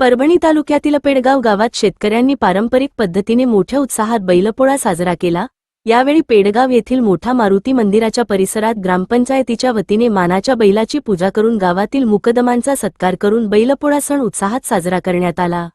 परभणी तालुक्यातील पेडगाव गावात शेतकऱ्यांनी पारंपरिक पद्धतीने मोठ्या उत्साहात बैलपोळा साजरा केला. यावेळी पेडगाव येथील मोठा मारुती मंदिराच्या परिसरात ग्रामपंचायतीच्या वतीने मानाच्या बैलाची पूजा करून गावातील मुकदमांचा सत्कार करून बैलपोळा सण उत्साहात साजरा करण्यात आला.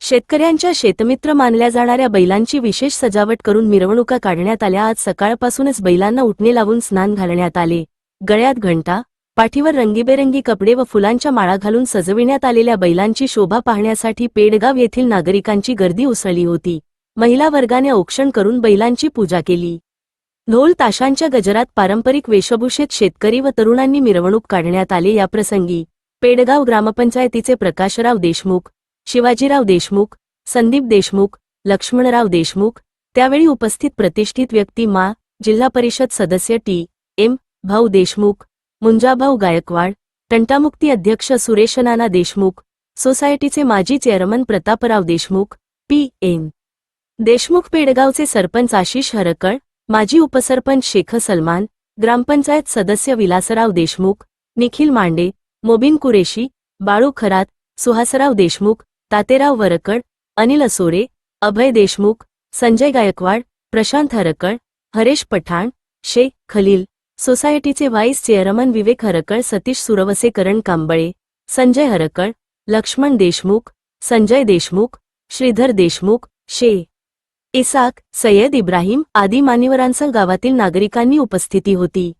शेतकऱ्यांच्या शेतमित्र मानल्या जाणाऱ्या बैलांची विशेष सजावट करून मिरवणुका काढण्यात आल्या. आज सकाळपासूनच बैलांना उठणे लावून स्नान घालण्यात आले. गळ्यात घंटा पाठीवर रंगीबेरंगी कपडे व फुलांच्या माळा घालून सजविण्यात आलेल्या बैलांची शोभा पाहण्यासाठी पेडगाव येथील नागरिकांची गर्दी उसळली होती. महिला वर्गाने औक्षण करून बैलांची पूजा केली. ढोल ताशांच्या गजरात पारंपरिक वेशभूषेत शेतकरी व तरुणांनी मिरवणूक काढण्यात आले. याप्रसंगी पेडगाव ग्रामपंचायतीचे प्रकाशराव देशमुख शिवाजीराव देशमुख संदीप देशमुख लक्ष्मणराव देशमुख त्यावेळी उपस्थित प्रतिष्ठित व्यक्ती मा जिल्हा परिषद सदस्य टी एम भाऊ देशमुख मुंजाभाऊ गायकवाड तंटामुक्ती अध्यक्ष सुरेश नाना देशमुख सोसायटीचे माजी chairman Prataprao Deshmukh P. N. Deshmukh पेडगावचे sarpanch Ashish Harkal माजी उपसरपंच शेख सलमान ग्रामपंचायत सदस्य विलासराव देशमुख निखिल मांडे मोबिन कुरेशी बाळू खरात सुहासराव देशमुख तातेराव वरकड अनिल असोरे अभय देशमुख संजय गायकवाड प्रशांत हरकळ हरेश पठाण शेख खलील. सोसायटीचे व्हाईस चेअरमन विवेक हरकळ सतीश सुरवसे करण कांबळे संजय हरकळ लक्ष्मण देशमुख संजय देशमुख श्रीधर देशमुख शे. इसाक सय्यद इब्राहिम आदी मान्यवरांसह गावातील नागरिकांनी उपस्थिती होती.